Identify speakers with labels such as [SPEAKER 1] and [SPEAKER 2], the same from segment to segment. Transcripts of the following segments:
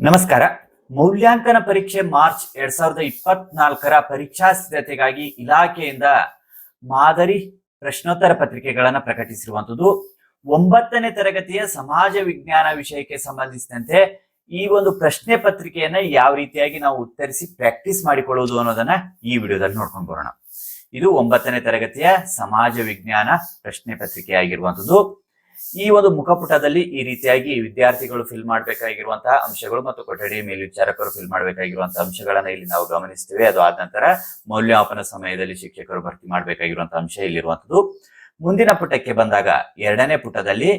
[SPEAKER 1] ನಮಸ್ಕಾರ. ಮೌಲ್ಯಾಂಕನ ಪರೀಕ್ಷೆ ಮಾರ್ಚ್ ಎರಡ್ ಸಾವಿರದ ಇಪ್ಪತ್ನಾಲ್ಕರ ಪರೀಕ್ಷಾ ಸಿದ್ಧತೆಗಾಗಿ ಇಲಾಖೆಯಿಂದ ಮಾದರಿ ಪ್ರಶ್ನೋತ್ತರ ಪತ್ರಿಕೆಗಳನ್ನ ಪ್ರಕಟಿಸಿರುವಂತದ್ದು ಒಂಬತ್ತನೇ ತರಗತಿಯ ಸಮಾಜ ವಿಜ್ಞಾನ ವಿಷಯಕ್ಕೆ ಸಂಬಂಧಿಸಿದಂತೆ ಈ ಒಂದು ಪ್ರಶ್ನೆ ಪತ್ರಿಕೆಯನ್ನ ಯಾವ ರೀತಿಯಾಗಿ ನಾವು ಉತ್ತರಿಸಿ ಪ್ರಾಕ್ಟೀಸ್ ಮಾಡಿಕೊಳ್ಳುವುದು ಅನ್ನೋದನ್ನ ಈ ವಿಡಿಯೋದಲ್ಲಿ ನೋಡ್ಕೊಂಡು ಬರೋಣ. ಇದು ಒಂಬತ್ತನೇ ತರಗತಿಯ ಸಮಾಜ ವಿಜ್ಞಾನ ಪ್ರಶ್ನೆ ಪತ್ರಿಕೆ ಆಗಿರುವಂತದ್ದು ಈ ಒಂದು ಮುಖಪುಟದಲ್ಲಿ ಈ ರೀತಿಯಾಗಿ ವಿದ್ಯಾರ್ಥಿಗಳು ಫಿಲ್ ಮಾಡಬೇಕಾಗಿರುವಂತಹ ಅಂಶಗಳು ಮತ್ತು ಕೊಠಡಿ ಮೇಲ್ವಿಚಾರಕರು ಫಿಲ್ ಮಾಡಬೇಕಾಗಿರುವಂತಹ ಅಂಶಗಳನ್ನ ಇಲ್ಲಿ ನಾವು ಗಮನಿಸ್ತೇವೆ. ಅದು ಆದ ನಂತರ ಮೌಲ್ಯಮಾಪನ ಸಮಯದಲ್ಲಿ ಶಿಕ್ಷಕರು ಭರ್ತಿ ಮಾಡಬೇಕಾಗಿರುವಂತಹ ಅಂಶ ಇಲ್ಲಿರುವಂತದ್ದು ಮುಂದಿನ ಪುಟಕ್ಕೆ ಬಂದಾಗ ಎರಡನೇ ಪುಟದಲ್ಲಿ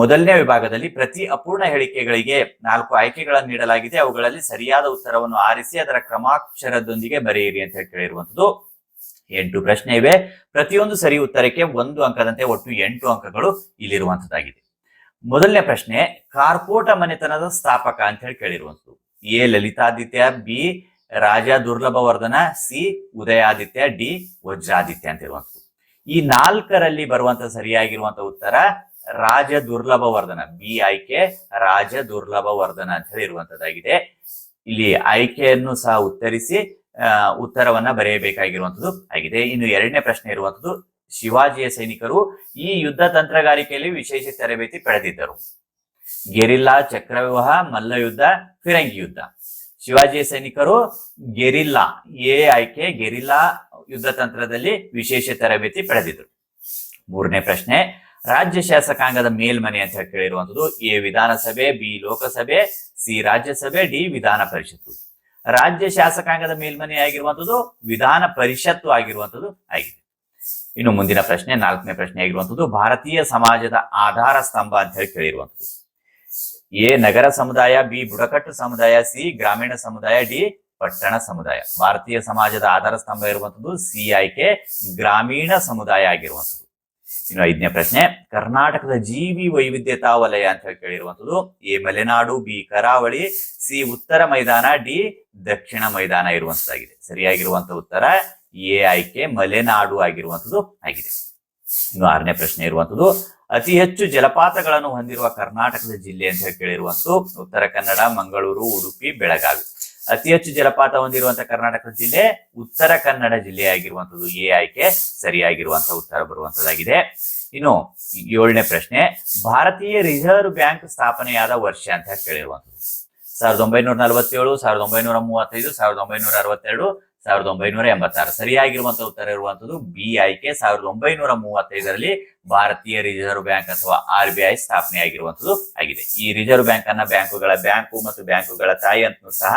[SPEAKER 1] ಮೊದಲನೇ ವಿಭಾಗದಲ್ಲಿ ಪ್ರತಿ ಅಪೂರ್ಣ ಹೇಳಿಕೆಗಳಿಗೆ ನಾಲ್ಕು ಆಯ್ಕೆಗಳನ್ನು ನೀಡಲಾಗಿದೆ. ಅವುಗಳಲ್ಲಿ ಸರಿಯಾದ ಉತ್ತರವನ್ನು ಆರಿಸಿ ಅದರ ಕ್ರಮಾಕ್ಷರದೊಂದಿಗೆ ಬರೆಯಿರಿ ಅಂತ ಹೇಳಿ ಎಂಟು ಪ್ರಶ್ನೆ ಇವೆ. ಪ್ರತಿಯೊಂದು ಸರಿ ಉತ್ತರಕ್ಕೆ ಒಂದು ಅಂಕದಂತೆ ಒಟ್ಟು ಎಂಟು ಅಂಕಗಳು ಇಲ್ಲಿರುವಂತದ್ದಾಗಿದೆ. ಮೊದಲನೇ ಪ್ರಶ್ನೆ, ಕಾರ್ಕೋಟ ಮನೆತನದ ಸ್ಥಾಪಕ ಅಂತ ಹೇಳಿ ಕೇಳಿರುವಂತದ್ದು. A. Lalitaditya, B. Raja Durlabhavardhana, C. Udayaditya, D. Vajraditya ಅಂತ ಇರುವಂತದ್ದು ಈ ನಾಲ್ಕರಲ್ಲಿ ಬರುವಂತ ಸರಿಯಾಗಿರುವಂತ ಉತ್ತರ, ರಾಜ ದುರ್ಲಭವರ್ಧನ, ಬಿ. ಆಯ್ಕೆ, ರಾಜ ದುರ್ಲಭವರ್ಧನ ಅಂತ ಹೇಳಿ ಇರುವಂತದ್ದಾಗಿದೆ. ಇಲ್ಲಿ ಆಯ್ಕೆಯನ್ನು ಸಹ ಉತ್ತರಿಸಿ ಉತ್ತರವನ್ನ ಬರೆಯಬೇಕಾಗಿರುವಂತದ್ದು ಆಗಿದೆ. ಇನ್ನು ಎರಡನೇ ಪ್ರಶ್ನೆ ಇರುವಂತದ್ದು ಶಿವಾಜಿಯ ಸೈನಿಕರು ಈ ಯುದ್ಧ ತಂತ್ರಗಾರಿಕೆಯಲ್ಲಿ ವಿಶೇಷ ತರಬೇತಿ ಪಡೆದಿದ್ದರು. ಗೆರಿಲ್ಲಾ ಚಕ್ರವ್ಯೂಹ, ಮಲ್ಲಯುದ್ಧ, ಫಿರಂಗಿ ಯುದ್ಧ. ಶಿವಾಜಿಯ ಸೈನಿಕರು ಗೆರಿಲ್ಲಾ, ಎ ಆಯ್ಕೆ ಗೆರಿಲ್ಲಾ ಯುದ್ಧ ತಂತ್ರದಲ್ಲಿ ವಿಶೇಷ ತರಬೇತಿ ಪಡೆದಿದ್ರು ಮೂರನೇ ಪ್ರಶ್ನೆ, ರಾಜ್ಯ ಶಾಸಕಾಂಗದ ಮೇಲ್ಮನೆ ಅಂತ ಕೇಳಿರುವಂತದ್ದು A Vidhan Sabha, B Lok Sabha, C Rajya Sabha, D Vidhan Parishad. ರಾಜ್ಯ ಶಾಸಕಾಂಗದ ಮೇಲ್ಮನೆ ಆಗಿರುವಂಥದ್ದು, ವಿಧಾನ ಪರಿಷತ್ತು ಆಗಿರುವಂಥದ್ದು ಆಗಿದೆ. ಇನ್ನು ಮುಂದಿನ ಪ್ರಶ್ನೆ, ನಾಲ್ಕನೇ ಪ್ರಶ್ನೆ ಆಗಿರುವಂಥದ್ದು, ಭಾರತೀಯ ಸಮಾಜದ ಆಧಾರ ಸ್ತಂಭ ಅಂತ ಹೇಳಿ ಕೇಳಿರುವಂಥದ್ದು. ಎ. ನಗರ ಸಮುದಾಯ, ಬಿ. ಬುಡಕಟ್ಟು ಸಮುದಾಯ, ಸಿ. ಗ್ರಾಮೀಣ ಸಮುದಾಯ, ಡಿ. ಪಟ್ಟಣ ಸಮುದಾಯ. ಭಾರತೀಯ ಸಮಾಜದ ಆಧಾರ ಸ್ತಂಭ ಇರುವಂಥದ್ದು ಸಿ ಆಯ್ಕೆ ಗ್ರಾಮೀಣ ಸಮುದಾಯ ಆಗಿರುವಂಥದ್ದು. ಇನ್ನು ಐದನೇ ಪ್ರಶ್ನೆ, ಕರ್ನಾಟಕದ ಜೀವಿ ವೈವಿಧ್ಯತಾ ವಲಯ ಅಂತ ಹೇಳಿ ಕೇಳಿರುವಂಥದ್ದು, A. Malenadu, B. Karavali C ಉತ್ತರ ಮೈದಾನ, ಡಿ ದಕ್ಷಿಣ ಮೈದಾನ ಇರುವಂತದ್ದಾಗಿದೆ. ಸರಿಯಾಗಿರುವಂತ ಉತ್ತರ ಎ ಆಯ್ಕೆ ಮಲೆನಾಡು ಆಗಿರುವಂತದ್ದು ಆಗಿದೆ. ಇನ್ನು ಆರನೇ ಪ್ರಶ್ನೆ ಇರುವಂತದ್ದು, ಅತಿ ಹೆಚ್ಚು ಜಲಪಾತಗಳನ್ನು ಹೊಂದಿರುವ ಕರ್ನಾಟಕದ ಜಿಲ್ಲೆ ಅಂತ ಹೇಳಿ ಕೇಳಿರುವಂತದ್ದು ಉತ್ತರ ಕನ್ನಡ, ಮಂಗಳೂರು, ಉಡುಪಿ, ಬೆಳಗಾವಿ. ಅತಿ ಹೆಚ್ಚು ಜಲಪಾತ ಹೊಂದಿರುವಂತಹ ಕರ್ನಾಟಕದ ಜಿಲ್ಲೆ ಉತ್ತರ ಕನ್ನಡ ಜಿಲ್ಲೆ ಆಗಿರುವಂತದ್ದು ಎ ಆಯ್ಕೆ ಸರಿಯಾಗಿರುವಂತಹ ಉತ್ತರ ಬರುವಂತದ್ದಾಗಿದೆ. ಇನ್ನು ಏಳನೇ ಪ್ರಶ್ನೆ, ಭಾರತೀಯ ರಿಸರ್ವ್ ಬ್ಯಾಂಕ್ ಸ್ಥಾಪನೆಯಾದ ವರ್ಷ ಅಂತ ಕೇಳಿರುವಂಥದ್ದು ಸಾವಿರದ ಒಂಬೈನೂರ ನಲವತ್ತೇಳು, ಸಾವಿರದ ಒಂಬೈನೂರ ಮೂವತ್ತೈದು, ಸಾವಿರದ ಒಂಬೈನೂರ ಅರವತ್ತೆರಡು, ಸಾವಿರದ ಒಂಬೈನೂರ ಎಂಬತ್ತಾರು. ಸರಿಯಾಗಿರುವಂತ ಉತ್ತರ ಇರುವಂತದ್ದು ಬಿ ಆಯ್ಕೆ ಸಾವಿರದ ಒಂಬೈನೂರ ಮೂವತ್ತೈದರಲ್ಲಿ ಭಾರತೀಯ ರಿಸರ್ವ್ ಬ್ಯಾಂಕ್ ಅಥವಾ ಆರ್ ಬಿ ಐ ಸ್ಥಾಪನೆ ಆಗಿರುವಂತದ್ದು ಆಗಿದೆ. ಈ ರಿಸರ್ವ್ ಬ್ಯಾಂಕ್ ಅನ್ನ ಬ್ಯಾಂಕುಗಳ ಬ್ಯಾಂಕು ಮತ್ತು ಬ್ಯಾಂಕುಗಳ ತಾಯಿ ಅಂತ ಸಹ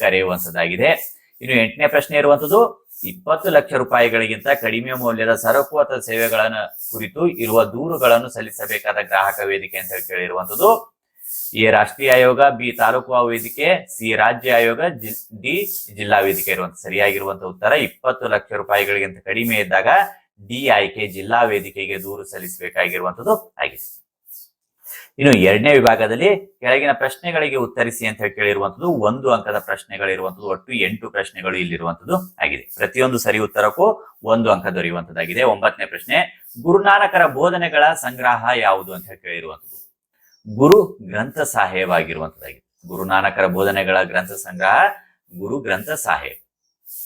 [SPEAKER 1] ಕರೆಯುವಂತದ್ದಾಗಿದೆ. ಇನ್ನು ಎಂಟನೇ ಪ್ರಶ್ನೆ ಇರುವಂತದ್ದು, ಇಪ್ಪತ್ತು ಲಕ್ಷ ರೂಪಾಯಿಗಳಿಗಿಂತ ಕಡಿಮೆ ಮೌಲ್ಯದ ಸರಕು ಅಥವಾ ಸೇವೆಗಳನ್ನು ಕುರಿತು ಇರುವ ದೂರುಗಳನ್ನು ಸಲ್ಲಿಸಬೇಕಾದ ಗ್ರಾಹಕ ವೇದಿಕೆ ಅಂತ ಹೇಳಿ ಕೇಳಿರುವಂತದ್ದು ಎ ರಾಷ್ಟ್ರೀಯ ಆಯೋಗ ಬಿ ತಾಲೂಕು ವೇದಿಕೆ, ಸಿ ರಾಜ್ಯ ಆಯೋಗ ಡಿ ಜಿಲ್ಲಾ ವೇದಿಕೆ ಇರುವಂತ ಸರಿಯಾಗಿರುವಂತ ಉತ್ತರ. ಇಪ್ಪತ್ತು ಲಕ್ಷ ರೂಪಾಯಿಗಳಿಗಿಂತ ಕಡಿಮೆ ಇದ್ದಾಗ ಡಿ ಆಯ್ಕೆ ಜಿಲ್ಲಾ ವೇದಿಕೆಗೆ ದೂರು ಸಲ್ಲಿಸಬೇಕಾಗಿರುವಂತದ್ದು ಆಗಿದೆ. ಇನ್ನು ಎರಡನೇ ವಿಭಾಗದಲ್ಲಿ ಕೆಳಗಿನ ಪ್ರಶ್ನೆಗಳಿಗೆ ಉತ್ತರಿಸಿ ಅಂತ ಹೇಳಿ ಕೇಳಿರುವಂತದ್ದು ಒಂದು ಅಂಕದ ಪ್ರಶ್ನೆಗಳಿರುವಂತದ್ದು, ಒಟ್ಟು ಎಂಟು ಪ್ರಶ್ನೆಗಳು ಇಲ್ಲಿರುವಂತದ್ದು ಆಗಿದೆ. ಪ್ರತಿಯೊಂದು ಸರಿ ಉತ್ತರಕ್ಕೂ ಒಂದು ಅಂಕ ದೊರೆಯುವಂತದ್ದಾಗಿದೆ. ಒಂಬತ್ತನೇ ಪ್ರಶ್ನೆ, ಗುರುನಾನಕರ ಬೋಧನೆಗಳ ಸಂಗ್ರಹ ಯಾವುದು ಅಂತ ಹೇಳಿ ಕೇಳಿರುವಂತದ್ದು. ಗುರು ಗ್ರಂಥ ಸಾಹೇಬ್ ಆಗಿರುವಂತದ್ದಾಗಿದೆ ಗುರುನಾನಕರ ಬೋಧನೆಗಳ ಗ್ರಂಥ ಸಂಗ್ರಹ, ಗುರು ಗ್ರಂಥ ಸಾಹೇಬ್.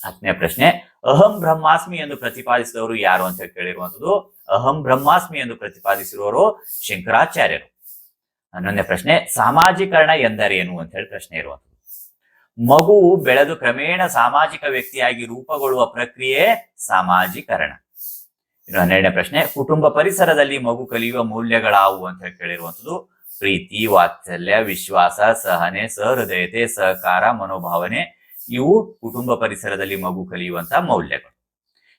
[SPEAKER 1] ಹತ್ತನೇ ಪ್ರಶ್ನೆ, ಅಹಂ ಬ್ರಹ್ಮಾಸ್ಮಿ ಎಂದು ಪ್ರತಿಪಾದಿಸಿದವರು ಯಾರು ಅಂತ ಕೇಳಿರುವಂತದ್ದು ಅಹಂ ಬ್ರಹ್ಮಾಸ್ಮಿ ಎಂದು ಪ್ರತಿಪಾದಿಸಿರುವವರು ಶಂಕರಾಚಾರ್ಯರು. ಹನ್ನೊಂದನೇ ಪ್ರಶ್ನೆ, ಸಾಮಾಜೀಕರಣ ಎಂದರೇನು? ಅಂತ ಹೇಳಿ ಪ್ರಶ್ನೆ ಇರುವಂತದ್ದು ಮಗು ಬೆಳೆದು ಕ್ರಮೇಣ ಸಾಮಾಜಿಕ ವ್ಯಕ್ತಿಯಾಗಿ ರೂಪುಗೊಳ್ಳುವ ಪ್ರಕ್ರಿಯೆ ಸಾಮಾಜೀಕರಣ. ಇನ್ನು ಹನ್ನೆರಡನೇ ಪ್ರಶ್ನೆ, ಕುಟುಂಬ ಪರಿಸರದಲ್ಲಿ ಮಗು ಕಲಿಯುವ ಮೌಲ್ಯಗಳಾವು? ಅಂತ ಹೇಳಿ ಕೇಳಿರುವಂತದ್ದು ಪ್ರೀತಿ, ವಾತ್ಸಲ್ಯ, ವಿಶ್ವಾಸ, ಸಹನೆ, ಸಹೃದಯತೆ, ಸಹಕಾರ, ಮನೋಭಾವನೆ ಇವು ಕುಟುಂಬ ಪರಿಸರದಲ್ಲಿ ಮಗು ಕಲಿಯುವಂತಹ ಮೌಲ್ಯಗಳು.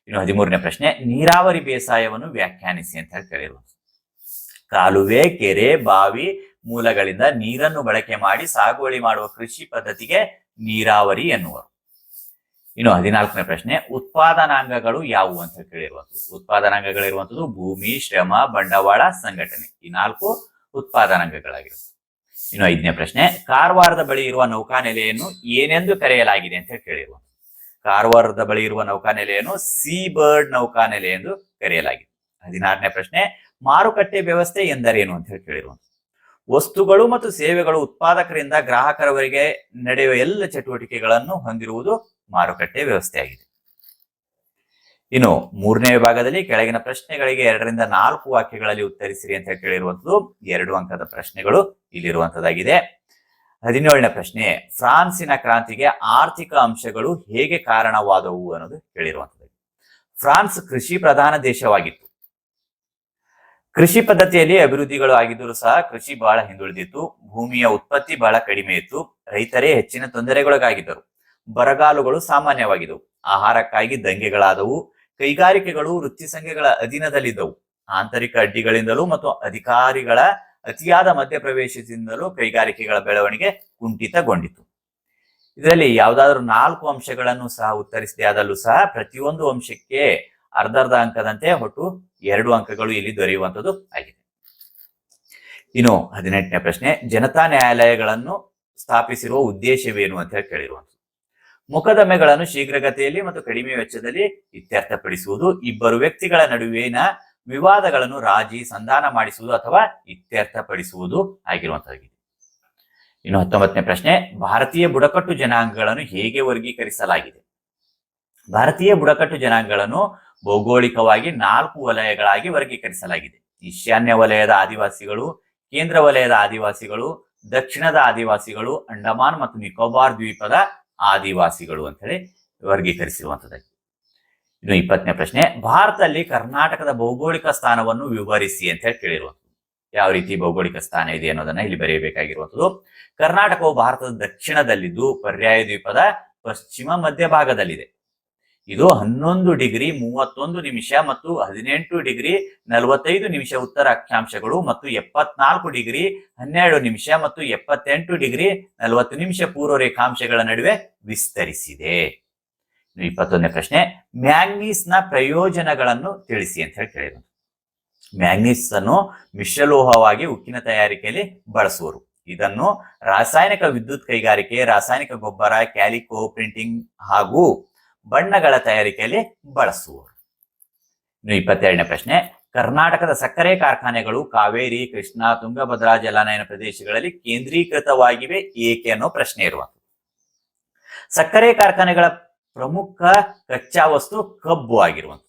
[SPEAKER 1] ಇನ್ನು ಹದಿಮೂರನೇ ಪ್ರಶ್ನೆ, ನೀರಾವರಿ ಬೇಸಾಯವನ್ನು ವ್ಯಾಖ್ಯಾನಿಸಿ ಅಂತ ಕೇಳಿರುವಂತದ್ದು ಕಾಲುವೆ, ಕೆರೆ, ಬಾವಿ ಮೂಲಗಳಿಂದ ನೀರನ್ನು ಬಳಕೆ ಮಾಡಿ ಸಾಗುವಳಿ ಮಾಡುವ ಕೃಷಿ ಪದ್ಧತಿಗೆ ನೀರಾವರಿ ಎನ್ನುವರು. ಇನ್ನು ಹದಿನಾಲ್ಕನೇ ಪ್ರಶ್ನೆ, ಉತ್ಪಾದನಾಂಗಗಳು ಯಾವುವು ಅಂತ ಕೇಳಿರುವಂಥದ್ದು. ಉತ್ಪಾದನಾಂಗಗಳಿರುವಂಥದ್ದು ಭೂಮಿ, ಶ್ರಮ, ಬಂಡವಾಳ, ಸಂಘಟನೆ. ಈ ನಾಲ್ಕು ಉತ್ಪಾದನಾಂಗಗಳಾಗಿರುತ್ತೆ. ಇನ್ನು ಐದನೇ ಪ್ರಶ್ನೆ, ಕಾರವಾರದ ಬಳಿ ಇರುವ ನೌಕಾನೆಲೆಯನ್ನು ಏನೆಂದು ಕರೆಯಲಾಗಿದೆ ಅಂತ ಹೇಳಿ ಕೇಳಿರುವ. ಕಾರವಾರದ ಬಳಿ ಇರುವ ನೌಕಾನೆಲೆಯನ್ನು ಸೀ ಬರ್ಡ್ ನೌಕಾನೆಲೆ ಎಂದು ಕರೆಯಲಾಗಿದೆ. ಹದಿನಾರನೇ ಪ್ರಶ್ನೆ, ಮಾರುಕಟ್ಟೆ ವ್ಯವಸ್ಥೆ ಎಂದರೇನು ಅಂತ ಹೇಳಿ ಕೇಳಿರುವ. ವಸ್ತುಗಳು ಮತ್ತು ಸೇವೆಗಳು ಉತ್ಪಾದಕರಿಂದ ಗ್ರಾಹಕರವರೆಗೆ ನಡೆಯುವ ಎಲ್ಲ ಚಟುವಟಿಕೆಗಳನ್ನು ಹೊಂದಿರುವುದು ಮಾರುಕಟ್ಟೆ ವ್ಯವಸ್ಥೆಯಾಗಿದೆ. ಇನ್ನು ಮೂರನೇ ವಿಭಾಗದಲ್ಲಿ ಕೆಳಗಿನ ಪ್ರಶ್ನೆಗಳಿಗೆ ಎರಡರಿಂದ ನಾಲ್ಕು ವಾಕ್ಯಗಳಲ್ಲಿ ಉತ್ತರಿಸಿರಿ ಅಂತ ಕೇಳಿರುವಂತದ್ದು ಎರಡು ಅಂಕದ ಪ್ರಶ್ನೆಗಳು ಇಲ್ಲಿರುವಂತದ್ದಾಗಿದೆ ಹದಿನೇಳನೇ ಪ್ರಶ್ನೆ, ಫ್ರಾನ್ಸಿನ ಕ್ರಾಂತಿಗೆ ಆರ್ಥಿಕ ಅಂಶಗಳು ಹೇಗೆ ಕಾರಣವಾದವು ಅನ್ನೋದು ಕೇಳಿರುವಂತದ್ದು ಫ್ರಾನ್ಸ್ ಕೃಷಿ ಪ್ರಧಾನ ದೇಶವಾಗಿತ್ತು. ಕೃಷಿ ಪದ್ಧತಿಯಲ್ಲಿ ಅಭಿವೃದ್ಧಿಗಳು ಆಗಿದ್ದರೂ ಸಹ ಕೃಷಿ ಬಹಳ ಹಿಂದುಳಿದಿತ್ತು. ಭೂಮಿಯ ಉತ್ಪತ್ತಿ ಬಹಳ ಕಡಿಮೆ ಇತ್ತು. ರೈತರೇ ಹೆಚ್ಚಿನ ತೊಂದರೆಗೊಳಗಾಗಿದ್ದರು. ಬರಗಾಲುಗಳು ಸಾಮಾನ್ಯವಾಗಿದ್ದವು. ಆಹಾರಕ್ಕಾಗಿ ದಂಗೆಗಳಾದವು. ಕೈಗಾರಿಕೆಗಳು ವೃತ್ತಿ ಸಂಘಗಳ ಅಧೀನದಲ್ಲಿದ್ದವು. ಆಂತರಿಕ ಅಡ್ಡಿಗಳಿಂದಲೂ ಮತ್ತು ಅಧಿಕಾರಿಗಳ ಅತಿಯಾದ ಮಧ್ಯಪ್ರವೇಶದಿಂದಲೂ ಕೈಗಾರಿಕೆಗಳ ಬೆಳವಣಿಗೆ ಕುಂಠಿತಗೊಂಡಿತು. ಇದರಲ್ಲಿ ಯಾವುದಾದ್ರೂ ನಾಲ್ಕು ಅಂಶಗಳನ್ನು ಸಹ ಉತ್ತರಿಸದೆ ಆದಲ್ಲೂ ಸಹ ಪ್ರತಿಯೊಂದು ಅಂಶಕ್ಕೆ ಅರ್ಧ ಅರ್ಧ ಅಂಕದಂತೆ ಒಟ್ಟು ಎರಡು ಅಂಕಗಳು ಇಲ್ಲಿ ದೊರೆಯುವಂಥದ್ದು ಆಗಿದೆ. ಇನ್ನು ಹದಿನೆಂಟನೇ ಪ್ರಶ್ನೆ, ಜನತಾ ನ್ಯಾಯಾಲಯಗಳನ್ನು ಸ್ಥಾಪಿಸಿರುವ ಉದ್ದೇಶವೇನು ಅಂತ ಹೇಳಿ ಕೇಳಿರುವಂಥದ್ದು. ಮೊಕದ್ದಮೆಗಳನ್ನು ಶೀಘ್ರಗತಿಯಲ್ಲಿ ಮತ್ತು ಕಡಿಮೆ ವೆಚ್ಚದಲ್ಲಿ ಇತ್ಯರ್ಥಪಡಿಸುವುದು. ಇಬ್ಬರು ವ್ಯಕ್ತಿಗಳ ನಡುವಿನ ವಿವಾದಗಳನ್ನು ರಾಜಿ, ಸಂಧಾನ ಮಾಡಿಸುವುದು ಅಥವಾ ಇತ್ಯರ್ಥಪಡಿಸುವುದು ಆಗಿರುವಂತದ್ದಾಗಿದೆ ಇನ್ನು ಹತ್ತೊಂಬತ್ತನೇ ಪ್ರಶ್ನೆ, ಭಾರತೀಯ ಬುಡಕಟ್ಟು ಜನಾಂಗಗಳನ್ನು ಹೇಗೆ ವರ್ಗೀಕರಿಸಲಾಗಿದೆ? ಭಾರತೀಯ ಬುಡಕಟ್ಟು ಜನಾಂಗಗಳನ್ನು ಭೌಗೋಳಿಕವಾಗಿ ನಾಲ್ಕು ವಲಯಗಳಾಗಿ ವರ್ಗೀಕರಿಸಲಾಗಿದೆ. ಈಶಾನ್ಯ ವಲಯದ ಆದಿವಾಸಿಗಳು, ಕೇಂದ್ರ ವಲಯದ ಆದಿವಾಸಿಗಳು, ದಕ್ಷಿಣದ ಆದಿವಾಸಿಗಳು, ಅಂಡಮಾನ್ ಮತ್ತು ನಿಕೋಬಾರ್ ದ್ವೀಪದ ಆದಿವಾಸಿಗಳು ಅಂತ ಹೇಳಿ ವರ್ಗೀಕರಿಸಿರುವಂತದ್ದಾಗಿದೆ ಇನ್ನು ಇಪ್ಪತ್ತನೇ ಪ್ರಶ್ನೆ, ಭಾರತದಲ್ಲಿ ಕರ್ನಾಟಕದ ಭೌಗೋಳಿಕ ಸ್ಥಾನವನ್ನು ವಿವರಿಸಿ ಅಂತ ಹೇಳಿ ಕೇಳಿರುವಂಥದ್ದು. ಯಾವ ರೀತಿ ಭೌಗೋಳಿಕ ಸ್ಥಾನ ಇದೆ ಅನ್ನೋದನ್ನ ಇಲ್ಲಿ ಬರೆಯಬೇಕಾಗಿರುವಂಥದ್ದು. ಕರ್ನಾಟಕವು ಭಾರತದ ದಕ್ಷಿಣದಲ್ಲಿದ್ದು ಪರ್ಯಾಯ ದ್ವೀಪದ ಪಶ್ಚಿಮ ಮಧ್ಯಭಾಗದಲ್ಲಿದೆ. ಇದು ಹನ್ನೊಂದು ಡಿಗ್ರಿ ಮೂವತ್ತೊಂದು ನಿಮಿಷ ಮತ್ತು ಹದಿನೆಂಟು ಡಿಗ್ರಿ ನಲವತ್ತೈದು ನಿಮಿಷ ಉತ್ತರ ಅಕ್ಷಾಂಶಗಳು ಮತ್ತು ಎಪ್ಪತ್ನಾಲ್ಕು ಡಿಗ್ರಿ ಹನ್ನೆರಡು ನಿಮಿಷ ಮತ್ತು ಎಪ್ಪತ್ತೆಂಟು ಡಿಗ್ರಿ ನಲವತ್ತು ನಿಮಿಷ ಪೂರ್ವ ರೇಖಾಂಶಗಳ ನಡುವೆ ವಿಸ್ತರಿಸಿದೆ. ಇಪ್ಪತ್ತೊಂದನೇ ಪ್ರಶ್ನೆ ಮ್ಯಾಂಗ್ನೀಸ್ನ ಪ್ರಯೋಜನಗಳನ್ನು ತಿಳಿಸಿ ಅಂತ ಹೇಳಿ ಕೇಳಿದ್ರು. ಮ್ಯಾಂಗ್ನೀಸ್ ಅನ್ನು ಮಿಶ್ರಲೋಹವಾಗಿ ಉಕ್ಕಿನ ತಯಾರಿಕೆಯಲ್ಲಿ ಬಳಸುವರು. ಇದನ್ನು ರಾಸಾಯನಿಕ ವಿದ್ಯುತ್ ಕೈಗಾರಿಕೆ, ರಾಸಾಯನಿಕ ಗೊಬ್ಬರ, ಕ್ಯಾಲಿಕೋ ಪ್ರಿಂಟಿಂಗ್ ಹಾಗೂ ಬಣ್ಣಗಳ ತಯಾರಿಕೆಯಲ್ಲಿ ಬಳಸುವರು. ಇನ್ನು ಇಪ್ಪತ್ತೆರಡನೇ ಪ್ರಶ್ನೆ, ಕರ್ನಾಟಕದ ಸಕ್ಕರೆ ಕಾರ್ಖಾನೆಗಳು ಕಾವೇರಿ, ಕೃಷ್ಣ, ತುಂಗಭದ್ರಾ ಜಲಾನಯನ ಪ್ರದೇಶಗಳಲ್ಲಿ ಕೇಂದ್ರೀಕೃತವಾಗಿವೆ ಏಕೆ ಅನ್ನೋ ಪ್ರಶ್ನೆ ಇರುವಂಥದ್ದು. ಸಕ್ಕರೆ ಕಾರ್ಖಾನೆಗಳ ಪ್ರಮುಖ ಕಚ್ಚಾ ವಸ್ತು ಕಬ್ಬು ಆಗಿರುವಂತ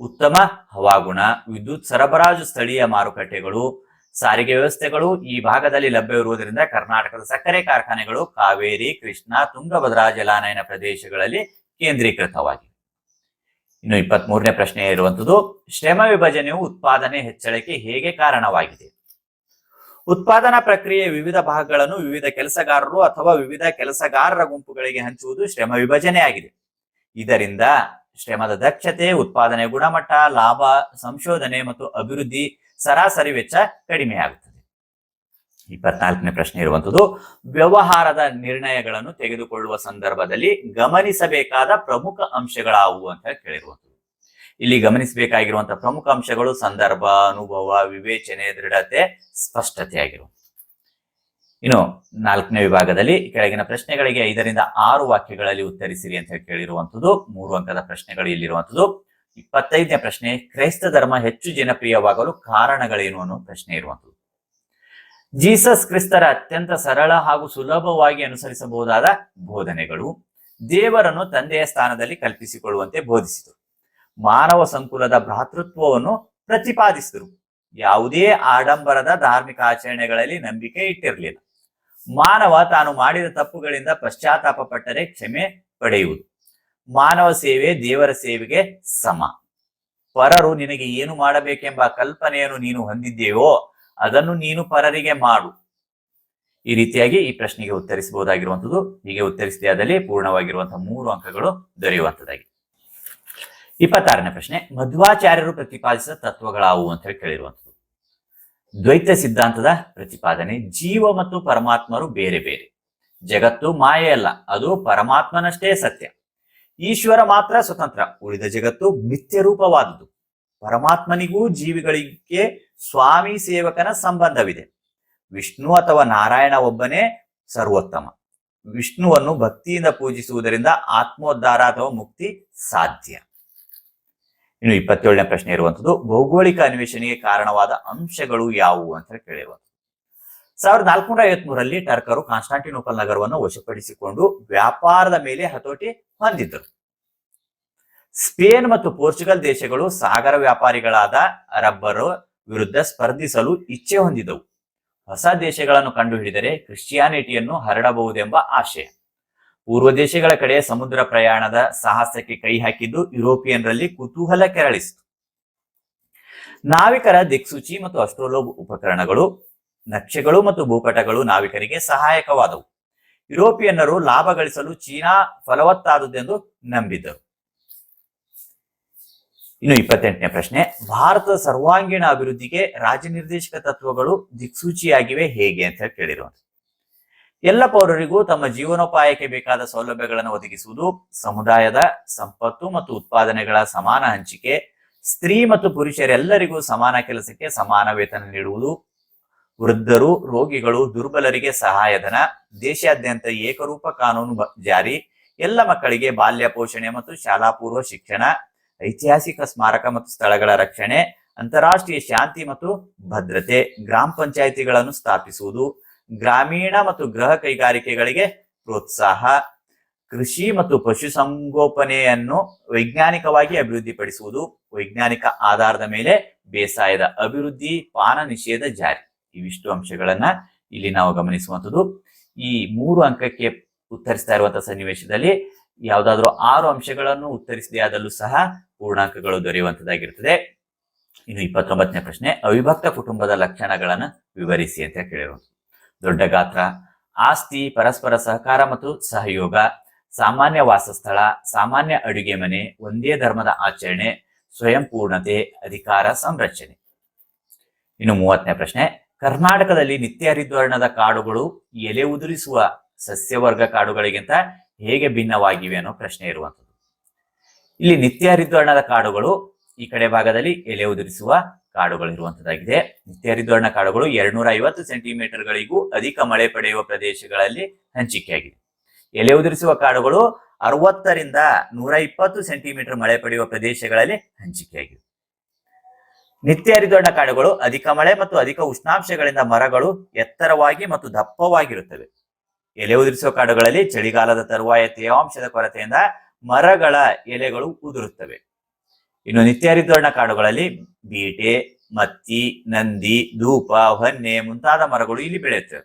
[SPEAKER 1] ಉತ್ತಮ ಹವಾಗುಣ, ವಿದ್ಯುತ್ ಸರಬರಾಜು ಸ್ಥಳೀಯ ಮಾರುಕಟ್ಟೆಗಳು, ಸಾರಿಗೆ ವ್ಯವಸ್ಥೆಗಳು ಈ ಭಾಗದಲ್ಲಿ ಲಭ್ಯವಿರುವುದರಿಂದ ಕರ್ನಾಟಕದ ಸಕ್ಕರೆ ಕಾರ್ಖಾನೆಗಳು ಕಾವೇರಿ, ಕೃಷ್ಣ, ತುಂಗಭದ್ರಾ ಜಲಾನಯನ ಪ್ರದೇಶಗಳಲ್ಲಿ ಕೇಂದ್ರೀಕೃತವಾಗಿವೆ ಇನ್ನು ಇಪ್ಪತ್ತ್ ಮೂರನೇ ಪ್ರಶ್ನೆ ಇರುವಂತದ್ದು, ಶ್ರಮ ವಿಭಜನೆಯು ಉತ್ಪಾದನೆ ಹೆಚ್ಚಳಕ್ಕೆ ಹೇಗೆ ಕಾರಣವಾಗಿದೆ? ಉತ್ಪಾದನಾ ಪ್ರಕ್ರಿಯೆಯ ವಿವಿಧ ಭಾಗಗಳನ್ನು ವಿವಿಧ ಕೆಲಸಗಾರರು ಅಥವಾ ವಿವಿಧ ಕೆಲಸಗಾರರ ಗುಂಪುಗಳಿಗೆ ಹಂಚುವುದು ಶ್ರಮ ವಿಭಜನೆಯಾಗಿದೆ ಇದರಿಂದ ಶ್ರಮದ ದಕ್ಷತೆ, ಉತ್ಪಾದನೆ ಗುಣಮಟ್ಟ, ಲಾಭ, ಸಂಶೋಧನೆ ಮತ್ತು ಅಭಿವೃದ್ಧಿ ಸರಾಸರಿ ವೆಚ್ಚ ಕಡಿಮೆಯಾಗುತ್ತದೆ. ಇಪ್ಪತ್ನಾಲ್ಕನೇ ಪ್ರಶ್ನೆ ಇರುವಂತದ್ದು, ವ್ಯವಹಾರದ ನಿರ್ಣಯಗಳನ್ನು ತೆಗೆದುಕೊಳ್ಳುವ ಸಂದರ್ಭದಲ್ಲಿ ಗಮನಿಸಬೇಕಾದ ಪ್ರಮುಖ ಅಂಶಗಳಾವುವು ಅಂತ ಕೇಳಿರುವಂಥದ್ದು ಇಲ್ಲಿ ಗಮನಿಸಬೇಕಾಗಿರುವಂತಹ ಪ್ರಮುಖ ಅಂಶಗಳು ಸಂದರ್ಭ, ಅನುಭವ, ವಿವೇಚನೆ, ದೃಢತೆ, ಸ್ಪಷ್ಟತೆ ಆಗಿರುವ ಇನ್ನು ನಾಲ್ಕನೇ ವಿಭಾಗದಲ್ಲಿ ಕೆಳಗಿನ ಪ್ರಶ್ನೆಗಳಿಗೆ ಐದರಿಂದ ಆರು ವಾಕ್ಯಗಳಲ್ಲಿ ಉತ್ತರಿಸಿರಿ ಅಂತ ಹೇಳಿ ಕೇಳಿರುವಂತದ್ದು, ಮೂರು ಅಂಕದ ಪ್ರಶ್ನೆಗಳು ಇಲ್ಲಿರುವಂತದ್ದು. ಇಪ್ಪತ್ತೈದನೇ ಪ್ರಶ್ನೆ, ಕ್ರೈಸ್ತ ಧರ್ಮ ಹೆಚ್ಚು ಜನಪ್ರಿಯವಾಗಲು ಕಾರಣಗಳೇನು ಅನ್ನೋ ಪ್ರಶ್ನೆ ಇರುವಂತದ್ದು. ಜೀಸಸ್ ಕ್ರಿಸ್ತರ ಅತ್ಯಂತ ಸರಳ ಹಾಗೂ ಸುಲಭವಾಗಿ ಅನುಸರಿಸಬಹುದಾದ ಬೋಧನೆಗಳು ದೇವರನ್ನು ತಂದೆಯ ಸ್ಥಾನದಲ್ಲಿ ಕಲ್ಪಿಸಿಕೊಳ್ಳುವಂತೆ ಬೋಧಿಸಿದರು ಮಾನವ ಸಂಕುಲದ ಭ್ರಾತೃತ್ವವನ್ನು ಪ್ರತಿಪಾದಿಸಿದರು. ಯಾವುದೇ ಆಡಂಬರದ ಧಾರ್ಮಿಕ ಆಚರಣೆಗಳಲ್ಲಿ ನಂಬಿಕೆ ಇಟ್ಟಿರಲಿಲ್ಲ. ಮಾನವ ತಾನು ಮಾಡಿದ ತಪ್ಪುಗಳಿಂದ ಪಶ್ಚಾತ್ತಾಪ ಪಟ್ಟರೆ ಕ್ಷಮೆ ಪಡೆಯುವುದು. ಮಾನವ ಸೇವೆ ದೇವರ ಸೇವೆಗೆ ಸಮ. ಪರರು ನಿನಗೆ ಏನು ಮಾಡಬೇಕೆಂಬ ಕಲ್ಪನೆಯನ್ನು ನೀನು ಹೊಂದಿದ್ದೇವೋ ಅದನ್ನು ನೀನು ಪರರಿಗೆ ಮಾಡು. ಈ ರೀತಿಯಾಗಿ ಈ ಪ್ರಶ್ನೆಗೆ ಉತ್ತರಿಸಬಹುದಾಗಿರುವಂಥದ್ದು. ಹೀಗೆ ಉತ್ತರಿಸಿದೆ ಆದಲ್ಲಿ ಪೂರ್ಣವಾಗಿರುವಂತಹ ಮೂರು ಅಂಕಗಳು ದೊರೆಯುವಂಥದ್ದಾಗಿ ಇಪ್ಪತ್ತಾರನೇ ಪ್ರಶ್ನೆ, ಮಧ್ವಾಚಾರ್ಯರು ಪ್ರತಿಪಾದಿಸಿದ ತತ್ವಗಳಾವು ಅಂತ ಹೇಳಿ ಕೇಳಿರುವಂಥದ್ದು. ದ್ವೈತ ಸಿದ್ಧಾಂತದ ಪ್ರತಿಪಾದನೆ, ಜೀವ ಮತ್ತು ಪರಮಾತ್ಮರು ಬೇರೆ ಬೇರೆ. ಜಗತ್ತು ಮಾಯೆ ಅಲ್ಲ, ಅದು ಪರಮಾತ್ಮನಷ್ಟೇ ಸತ್ಯ. ಈಶ್ವರ ಮಾತ್ರ ಸ್ವತಂತ್ರ, ಉಳಿದ ಜಗತ್ತು ಮಿಥ್ಯ ರೂಪವಾದುದು ಪರಮಾತ್ಮನಿಗೂ ಜೀವಿಗಳಿಗೆ ಸ್ವಾಮಿ ಸೇವಕನ ಸಂಬಂಧವಿದೆ. ವಿಷ್ಣು ಅಥವಾ ನಾರಾಯಣ ಒಬ್ಬನೇ ಸರ್ವೋತ್ತಮ. ವಿಷ್ಣುವನ್ನು ಭಕ್ತಿಯಿಂದ ಪೂಜಿಸುವುದರಿಂದ ಆತ್ಮೋದ್ಧಾರ ಅಥವಾ ಮುಕ್ತಿ ಸಾಧ್ಯ. ಇನ್ನು ಇಪ್ಪತ್ತೇಳನೇ ಪ್ರಶ್ನೆ ಇರುವಂಥದ್ದು, ಭೌಗೋಳಿಕ ಅನ್ವೇಷಣೆಗೆ ಕಾರಣವಾದ ಅಂಶಗಳು ಯಾವುವು ಅಂತ ಕೇಳಿರುವಂಥದ್ದು. ಸಾವಿರದ ನಾಲ್ಕುನೂರ ಐವತ್ಮೂರರಲ್ಲಿ ಟರ್ಕರು ಕಾನ್ಸ್ಟಾಂಟಿನೋಪಲ್ ನಗರವನ್ನು ವಶಪಡಿಸಿಕೊಂಡು ವ್ಯಾಪಾರದ ಮೇಲೆ ಹತೋಟಿ ಹೊಂದಿದ್ದರು. ಸ್ಪೇನ್ ಮತ್ತು ಪೋರ್ಚುಗಲ್ ದೇಶಗಳು ಸಾಗರ ವ್ಯಾಪಾರಿಗಳಾದ ಅರಬ್ಬರು ವಿರುದ್ಧ ಸ್ಪರ್ಧಿಸಲು ಇಚ್ಛೆ ಹೊಂದಿದವು. ಹೊಸ ದೇಶಗಳನ್ನು ಕಂಡುಹಿಡಿದರೆ ಕ್ರಿಶ್ಚಿಯಾನಿಟಿಯನ್ನು ಹರಡಬಹುದೆಂಬ ಆಶಯ ಪೂರ್ವ ದೇಶಗಳ ಕಡೆ ಸಮುದ್ರ ಪ್ರಯಾಣದ ಸಾಹಸಕ್ಕೆ ಕೈ ಹಾಕಿದ್ದು ಯುರೋಪಿಯನ್ರಲ್ಲಿ ಕುತೂಹಲ ಕೆರಳಿಸಿತು. ನಾವಿಕರ ದಿಕ್ಸೂಚಿ ಮತ್ತು ಅಸ್ಟ್ರೋಲೋಬ್ ಉಪಕರಣಗಳು, ನಕ್ಷೆಗಳು ಮತ್ತು ಭೂಪಟಗಳು ನಾವಿಕರಿಗೆ ಸಹಾಯಕವಾದವು. ಯುರೋಪಿಯನ್ನರು ಲಾಭ ಗಳಿಸಲು ಚೀನಾ ಫಲವತ್ತಾದುದೆಂದು ನಂಬಿದ್ದರು ಇನ್ನು ಇಪ್ಪತ್ತೆಂಟನೇ ಪ್ರಶ್ನೆ, ಭಾರತದ ಸರ್ವಾಂಗೀಣ ಅಭಿವೃದ್ಧಿಗೆ ರಾಜ್ಯ ನಿರ್ದೇಶಕ ತತ್ವಗಳು ದಿಕ್ಸೂಚಿಯಾಗಿವೆ ಹೇಗೆ ಅಂತ ಹೇಳಿ ಕೇಳಿರುವಂತ. ಎಲ್ಲ ಪೌರರಿಗೂ ತಮ್ಮ ಜೀವನೋಪಾಯಕ್ಕೆ ಬೇಕಾದ ಸೌಲಭ್ಯಗಳನ್ನು ಒದಗಿಸುವುದು, ಸಮುದಾಯದ ಸಂಪತ್ತು ಮತ್ತು ಉತ್ಪಾದನೆಗಳ ಸಮಾನ ಹಂಚಿಕೆ, ಸ್ತ್ರೀ ಮತ್ತು ಪುರುಷರೆಲ್ಲರಿಗೂ ಸಮಾನ ಕೆಲಸಕ್ಕೆ ಸಮಾನ ವೇತನ ನೀಡುವುದು, ವೃದ್ಧರು, ರೋಗಿಗಳು, ದುರ್ಬಲರಿಗೆ ಸಹಾಯಧನ ದೇಶಾದ್ಯಂತ ಏಕರೂಪ ಕಾನೂನು ಜಾರಿ, ಎಲ್ಲ ಮಕ್ಕಳಿಗೆ ಬಾಲ್ಯ ಪೋಷಣೆ ಮತ್ತು ಶಾಲಾ ಪೂರ್ವ ಶಿಕ್ಷಣ ಐತಿಹಾಸಿಕ ಸ್ಮಾರಕ ಮತ್ತು ಸ್ಥಳಗಳ ರಕ್ಷಣೆ, ಅಂತಾರಾಷ್ಟ್ರೀಯ ಶಾಂತಿ ಮತ್ತು ಭದ್ರತೆ, ಗ್ರಾಮ ಪಂಚಾಯಿತಿಗಳನ್ನು ಸ್ಥಾಪಿಸುವುದು, ಗ್ರಾಮೀಣ ಮತ್ತು ಗೃಹ ಕೈಗಾರಿಕೆಗಳಿಗೆ ಪ್ರೋತ್ಸಾಹ, ಕೃಷಿ ಮತ್ತು ಪಶುಸಂಗೋಪನೆಯನ್ನು ವೈಜ್ಞಾನಿಕವಾಗಿ ಅಭಿವೃದ್ಧಿಪಡಿಸುವುದು, ವೈಜ್ಞಾನಿಕ ಆಧಾರದ ಮೇಲೆ ಬೇಸಾಯದ ಅಭಿವೃದ್ಧಿ, ಪಾನ ನಿಷೇಧ ಜಾರಿ. ಇವಿಷ್ಟು ಅಂಶಗಳನ್ನ ಇಲ್ಲಿ ನಾವು ಗಮನಿಸುವಂಥದ್ದು. ಈ ಮೂರು ಅಂಕಕ್ಕೆ ಉತ್ತರಿಸ್ತಾ ಇರುವಂತಹ ಸನ್ನಿವೇಶದಲ್ಲಿ ಯಾವುದಾದ್ರೂ ಆರು ಅಂಶಗಳನ್ನು ಉತ್ತರಿಸದೇ ಆದಲ್ಲೂ ಸಹ ಪೂರ್ಣಾಂಕಗಳು ದೊರೆಯುವಂತದ್ದಾಗಿರ್ತದೆ ಇನ್ನು ಇಪ್ಪತ್ತೊಂಬತ್ತನೇ ಪ್ರಶ್ನೆ, ಅವಿಭಕ್ತ ಕುಟುಂಬದ ಲಕ್ಷಣಗಳನ್ನು ವಿವರಿಸಿ ಅಂತ ಕೇಳಿರು ದೊಡ್ಡ ಗಾತ್ರ, ಆಸ್ತಿ, ಪರಸ್ಪರ ಸಹಕಾರ ಮತ್ತು ಸಹಯೋಗ, ಸಾಮಾನ್ಯ ವಾಸಸ್ಥಳ, ಸಾಮಾನ್ಯ ಅಡುಗೆ ಮನೆ, ಒಂದೇ ಧರ್ಮದ ಆಚರಣೆ, ಸ್ವಯಂ ಪೂರ್ಣತೆ, ಅಧಿಕಾರ ಸಂರಚನೆ ಇನ್ನು ಮೂವತ್ತನೇ ಪ್ರಶ್ನೆ, ಕರ್ನಾಟಕದಲ್ಲಿ ನಿತ್ಯ ಹರಿದ್ವರ್ಣದ ಕಾಡುಗಳು ಎಲೆ ಉದುರಿಸುವ ಸಸ್ಯವರ್ಗ ಕಾಡುಗಳಿಗಿಂತ ಹೇಗೆ ಭಿನ್ನವಾಗಿವೆ ಅನ್ನೋ ಪ್ರಶ್ನೆ ಇರುವಂಥದ್ದು. ಇಲ್ಲಿ ನಿತ್ಯ ಹರಿದ್ವರ್ಣದ ಕಾಡುಗಳು ಈ ಕಡೆ ಭಾಗದಲ್ಲಿ ಎಲೆ ಉದುರಿಸುವ ಕಾಡುಗಳು ಇರುವಂತದ್ದಾಗಿದೆ ನಿತ್ಯ ಹರಿದ್ವರ್ಣ ಕಾಡುಗಳು ಎರಡ್ನೂರ ಐವತ್ತು ಸೆಂಟಿಮೀಟರ್ಗಳಿಗೂ ಅಧಿಕ ಮಳೆ ಪಡೆಯುವ ಪ್ರದೇಶಗಳಲ್ಲಿ ಹಂಚಿಕೆಯಾಗಿದೆ. ಎಲೆ ಉದುರಿಸುವ ಕಾಡುಗಳು ಅರವತ್ತರಿಂದ ನೂರ ಇಪ್ಪತ್ತು ಸೆಂಟಿಮೀಟರ್ ಮಳೆ ಪಡೆಯುವ ಪ್ರದೇಶಗಳಲ್ಲಿ ಹಂಚಿಕೆಯಾಗಿದೆ. ನಿತ್ಯ ಹರಿದ್ವರ್ಣ ಕಾಡುಗಳು ಅಧಿಕ ಮಳೆ ಮತ್ತು ಅಧಿಕ ಉಷ್ಣಾಂಶಗಳಿಂದ ಮರಗಳು ಎತ್ತರವಾಗಿ ಮತ್ತು ದಪ್ಪವಾಗಿರುತ್ತವೆ. ಎಲೆ ಉದುರಿಸುವ ಕಾಡುಗಳಲ್ಲಿ ಚಳಿಗಾಲದ ತರುವಾಯ ತೇವಾಂಶದ ಕೊರತೆಯಿಂದ ಮರಗಳ ಎಲೆಗಳು ಉದುರುತ್ತವೆ. ಇನ್ನು ನಿತ್ಯ ಹರಿದ್ವರ್ಣ ಕಾಡುಗಳಲ್ಲಿ ಬೀಟೆ, ಮತ್ತಿ, ನಂದಿ, ಧೂಪ, ಹೊನ್ನೆ ಮುಂತಾದ ಮರಗಳು ಇಲ್ಲಿ ಬೆಳೆಯುತ್ತವೆ.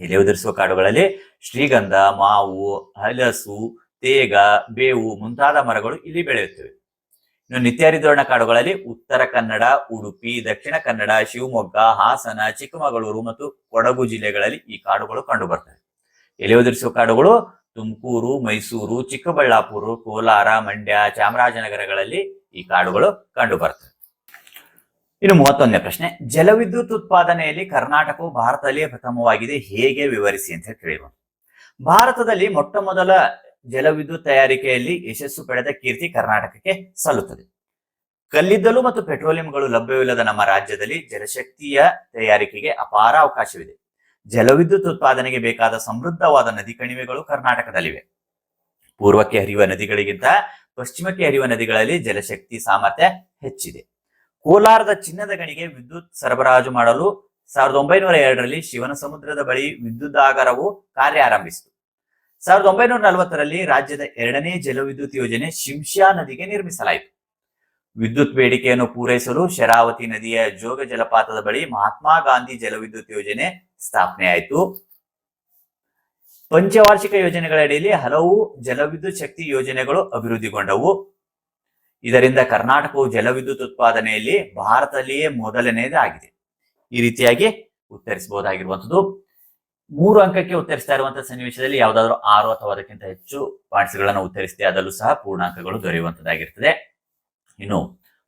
[SPEAKER 1] ಎಲೆ ಉದುರಿಸುವ ಕಾಡುಗಳಲ್ಲಿ ಶ್ರೀಗಂಧ, ಮಾವು, ಹಲಸು, ತೇಗ, ಬೇವು ಮುಂತಾದ ಮರಗಳು ಇಲ್ಲಿ ಬೆಳೆಯುತ್ತವೆ. ಇನ್ನು ನಿತ್ಯ ಹರಿದ್ವರ್ಣ ಕಾಡುಗಳಲ್ಲಿ ಉತ್ತರ ಕನ್ನಡ, ಉಡುಪಿ, ದಕ್ಷಿಣ ಕನ್ನಡ, ಶಿವಮೊಗ್ಗ, ಹಾಸನ, ಚಿಕ್ಕಮಗಳೂರು ಮತ್ತು ಕೊಡಗು ಜಿಲ್ಲೆಗಳಲ್ಲಿ ಈ ಕಾಡುಗಳು ಕಂಡು ಬರ್ತವೆ ಎಲೆ ಉದುರಿಸುವ ಕಾಡುಗಳು ತುಮಕೂರು, ಮೈಸೂರು, ಚಿಕ್ಕಬಳ್ಳಾಪುರ, ಕೋಲಾರ, ಮಂಡ್ಯ, ಚಾಮರಾಜನಗರಗಳಲ್ಲಿ ಈ ಕಾಡುಗಳು ಕಂಡು ಬರ್ತವೆ. ಇನ್ನು ಮೂವತ್ತೊಂದನೇ ಪ್ರಶ್ನೆ, ಜಲವಿದ್ಯುತ್ ಉತ್ಪಾದನೆಯಲ್ಲಿ ಕರ್ನಾಟಕವು ಭಾರತದಲ್ಲಿಯೇ ಪ್ರಥಮವಾಗಿದೆ, ಹೇಗೆ ವಿವರಿಸಿ ಅಂತ ಕೇಳಿರುವ. ಭಾರತದಲ್ಲಿ ಮೊಟ್ಟ ಮೊದಲ ಜಲವಿದ್ಯುತ್ ತಯಾರಿಕೆಯಲ್ಲಿ ಯಶಸ್ಸು ಪಡೆದ ಕೀರ್ತಿ ಕರ್ನಾಟಕಕ್ಕೆ ಸಲ್ಲುತ್ತದೆ. ಕಲ್ಲಿದ್ದಲು ಮತ್ತು ಪೆಟ್ರೋಲಿಯಂಗಳು ಲಭ್ಯವಿಲ್ಲದ ನಮ್ಮ ರಾಜ್ಯದಲ್ಲಿ ಜಲಶಕ್ತಿಯ ತಯಾರಿಕೆಗೆ ಅಪಾರ ಅವಕಾಶವಿದೆ. ಜಲವಿದ್ಯುತ್ ಉತ್ಪಾದನೆಗೆ ಬೇಕಾದ ಸಮೃದ್ಧವಾದ ನದಿ ಕಣಿವೆಗಳು ಕರ್ನಾಟಕದಲ್ಲಿವೆ. ಪೂರ್ವಕ್ಕೆ ಹರಿಯುವ ನದಿಗಳಿಗಿಂತ ಪಶ್ಚಿಮಕ್ಕೆ ಹರಿಯುವ ನದಿಗಳಲ್ಲಿ ಜಲಶಕ್ತಿ ಸಾಮರ್ಥ್ಯ ಹೆಚ್ಚಿದೆ. ಕೋಲಾರದ ಚಿನ್ನದ ಗಣಿಗೆ ವಿದ್ಯುತ್ ಸರಬರಾಜು ಮಾಡಲು ಸಾವಿರದ ಒಂಬೈನೂರ ಎರಡರಲ್ಲಿ ಶಿವನ ಸಮುದ್ರದ ಬಳಿ ವಿದ್ಯುದಾಗಾರವು ಕಾರ್ಯ ಆರಂಭಿಸಿತು ಸಾವಿರದ ಒಂಬೈನೂರ ನಲವತ್ತರಲ್ಲಿ ರಾಜ್ಯದ ಎರಡನೇ ಜಲವಿದ್ಯುತ್ ಯೋಜನೆ ಶಿಂಶಾ ನದಿಗೆ ನಿರ್ಮಿಸಲಾಯಿತು. ವಿದ್ಯುತ್ ಬೇಡಿಕೆಯನ್ನು ಪೂರೈಸಲು ಶರಾವತಿ ನದಿಯ ಜೋಗ ಜಲಪಾತದ ಬಳಿ ಮಹಾತ್ಮ ಗಾಂಧಿ ಜಲವಿದ್ಯುತ್ ಯೋಜನೆ ಸ್ಥಾಪನೆಯಾಯಿತು ಪಂಚವಾರ್ಷಿಕ ಯೋಜನೆಗಳಡಿಯಲ್ಲಿ ಹಲವು ಜಲವಿದ್ಯುತ್ ಶಕ್ತಿ ಯೋಜನೆಗಳು ಅಭಿವೃದ್ಧಿಗೊಂಡವು. ಇದರಿಂದ ಕರ್ನಾಟಕವು ಜಲವಿದ್ಯುತ್ ಉತ್ಪಾದನೆಯಲ್ಲಿ ಭಾರತದಲ್ಲಿಯೇ ಮೊದಲನೇದಾಗಿದೆ ಈ ರೀತಿಯಾಗಿ ಉತ್ತರಿಸಬಹುದಾಗಿರುವಂಥದ್ದು. ಮೂರು ಅಂಕಕ್ಕೆ ಉತ್ತರಿಸ್ತಾ ಇರುವಂತಹ ಸನ್ನಿವೇಶದಲ್ಲಿ ಯಾವುದಾದ್ರೂ ಆರು ಅಥವಾ ಅದಕ್ಕಿಂತ ಹೆಚ್ಚು ಪಾಯಿಂಟ್ಸ್ಗಳನ್ನು ಉತ್ತರಿಸಿದೆ ಅದರಲ್ಲೂ ಸಹ ಪೂರ್ಣಾಂಕಗಳು ದೊರೆಯುವಂತದ್ದಾಗಿರ್ತದೆ ಇನ್ನು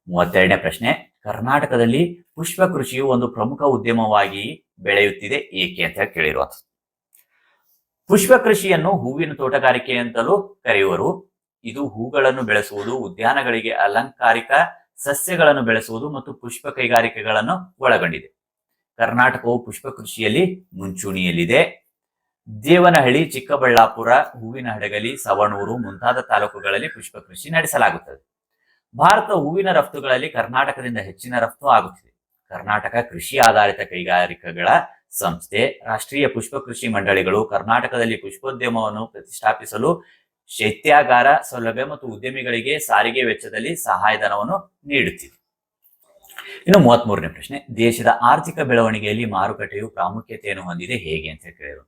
[SPEAKER 1] ಮೂವತ್ತೆರಡನೇ ಪ್ರಶ್ನೆ, ಕರ್ನಾಟಕದಲ್ಲಿ ಪುಷ್ಪ ಕೃಷಿಯು ಒಂದು ಪ್ರಮುಖ ಉದ್ಯಮವಾಗಿ ಬೆಳೆಯುತ್ತಿದೆ, ಏಕೆ ಅಂತ ಹೇಳಿ ಕೇಳಿರುವಂಥದ್ದು. ಪುಷ್ಪ ಕೃಷಿಯನ್ನು ಹೂವಿನ ತೋಟಗಾರಿಕೆ ಅಂತಲೂ ಕರೆಯುವರು. ಇದು ಹೂಗಳನ್ನು ಬೆಳೆಸುವುದು, ಉದ್ಯಾನಗಳಿಗೆ ಅಲಂಕಾರಿಕ ಸಸ್ಯಗಳನ್ನು ಬೆಳೆಸುವುದು ಮತ್ತು ಪುಷ್ಪ ಕೈಗಾರಿಕೆಗಳನ್ನು ಒಳಗೊಂಡಿದೆ. ಕರ್ನಾಟಕವು ಪುಷ್ಪ ಕೃಷಿಯಲ್ಲಿ ಮುಂಚೂಣಿಯಲ್ಲಿದೆ. ದೇವನಹಳ್ಳಿ, ಚಿಕ್ಕಬಳ್ಳಾಪುರ, ಹೂವಿನ ಹಡಗಲಿ, ಸವಣೂರು ಮುಂತಾದ ತಾಲೂಕುಗಳಲ್ಲಿ ಪುಷ್ಪ ಕೃಷಿ ನಡೆಸಲಾಗುತ್ತದೆ. ಭಾರತ ಹೂವಿನ ರಫ್ತುಗಳಲ್ಲಿ ಕರ್ನಾಟಕದಿಂದ ಹೆಚ್ಚಿನ ರಫ್ತು ಆಗುತ್ತಿದೆ. ಕರ್ನಾಟಕ ಕೃಷಿ ಆಧಾರಿತ ಕೈಗಾರಿಕೆಗಳ ಸಂಸ್ಥೆ, ರಾಷ್ಟ್ರೀಯ ಪುಷ್ಪ ಕೃಷಿ ಮಂಡಳಿಗಳು ಕರ್ನಾಟಕದಲ್ಲಿ ಪುಷ್ಪೋದ್ಯಮವನ್ನು ಪ್ರತಿಷ್ಠಾಪಿಸಲು ಶೈತ್ಯಾಗಾರ ಸೌಲಭ್ಯ ಮತ್ತು ಉದ್ಯಮಿಗಳಿಗೆ ಸಾರಿಗೆ ವೆಚ್ಚದಲ್ಲಿ ಸಹಾಯಧನವನ್ನು ನೀಡುತ್ತಿದೆ. ಇನ್ನು ಮೂವತ್ಮೂರನೇ ಪ್ರಶ್ನೆ, ದೇಶದ ಆರ್ಥಿಕ ಬೆಳವಣಿಗೆಯಲ್ಲಿ ಮಾರುಕಟ್ಟೆಯು ಪ್ರಾಮುಖ್ಯತೆಯನ್ನು ಹೊಂದಿದೆ ಹೇಗೆ ಅಂತ ಕೇಳಿದರು.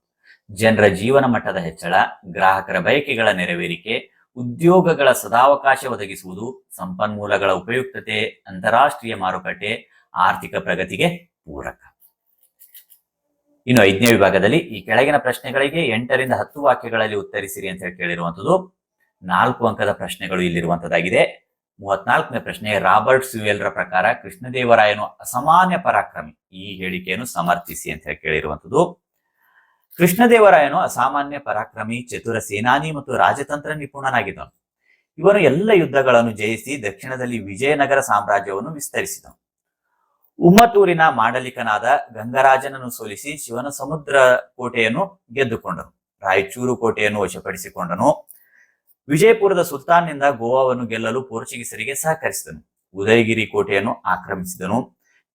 [SPEAKER 1] ಜನರ ಜೀವನ ಮಟ್ಟದ ಹೆಚ್ಚಳ, ಗ್ರಾಹಕರ ಬಯಕೆಗಳ ನೆರವೇರಿಕೆ, ಉದ್ಯೋಗಗಳ ಸದಾವಕಾಶ ಒದಗಿಸುವುದು, ಸಂಪನ್ಮೂಲಗಳ ಉಪಯುಕ್ತತೆ, ಅಂತಾರಾಷ್ಟ್ರೀಯ ಮಾರುಕಟ್ಟೆ ಆರ್ಥಿಕ ಪ್ರಗತಿಗೆ ಪೂರಕ. ಇನ್ನು ಐದನೇ ವಿಭಾಗದಲ್ಲಿ ಈ ಕೆಳಗಿನ ಪ್ರಶ್ನೆಗಳಿಗೆ ಎಂಟರಿಂದ ಹತ್ತು ವಾಕ್ಯಗಳಲ್ಲಿ ಉತ್ತರಿಸಿರಿ ಅಂತ ಹೇಳಿ ಕೇಳಿರುವಂತದ್ದು ನಾಲ್ಕು ಅಂಕದ ಪ್ರಶ್ನೆಗಳು ಇಲ್ಲಿರುವಂತದ್ದಾಗಿದೆ ಮೂವತ್ನಾಲ್ಕನೇ ಪ್ರಶ್ನೆ, ರಾಬರ್ಟ್ ಸ್ಯೂಯಲ್ರ ಪ್ರಕಾರ ಕೃಷ್ಣದೇವರಾಯನು ಅಸಾಮಾನ್ಯ ಪರಾಕ್ರಮಿ. ಈ ಹೇಳಿಕೆಯನ್ನು ಸಮರ್ಥಿಸಿ ಅಂತ ಹೇಳಿ ಕೇಳಿರುವಂತದ್ದು ಕೃಷ್ಣದೇವರಾಯನು ಅಸಾಮಾನ್ಯ ಪರಾಕ್ರಮಿ, ಚತುರ ಸೇನಾನಿ ಮತ್ತು ರಾಜತಂತ್ರ ನಿಪುಣನಾಗಿದ್ದನು. ಇವನು ಎಲ್ಲ ಯುದ್ಧಗಳನ್ನು ಜಯಿಸಿ ದಕ್ಷಿಣದಲ್ಲಿ ವಿಜಯನಗರ ಸಾಮ್ರಾಜ್ಯವನ್ನು ವಿಸ್ತರಿಸಿದನು. ಉಮ್ಮತ್ತೂರಿನ ಮಾಂಡಲಿಕನಾದ ಗಂಗರಾಜನನ್ನು ಸೋಲಿಸಿ ಶಿವನ ಸಮುದ್ರ ಕೋಟೆಯನ್ನು ಗೆದ್ದುಕೊಂಡನು. ರಾಯಚೂರು ಕೋಟೆಯನ್ನು ವಶಪಡಿಸಿಕೊಂಡನು. ವಿಜಯಪುರದ ಸುಲ್ತಾನ್ನಿಂದ ಗೋವಾವನ್ನು ಗೆಲ್ಲಲು ಪೋರ್ಚುಗೀಸರಿಗೆ ಸಹಕರಿಸಿದನು. ಉದಯಗಿರಿ ಕೋಟೆಯನ್ನು ಆಕ್ರಮಿಸಿದನು.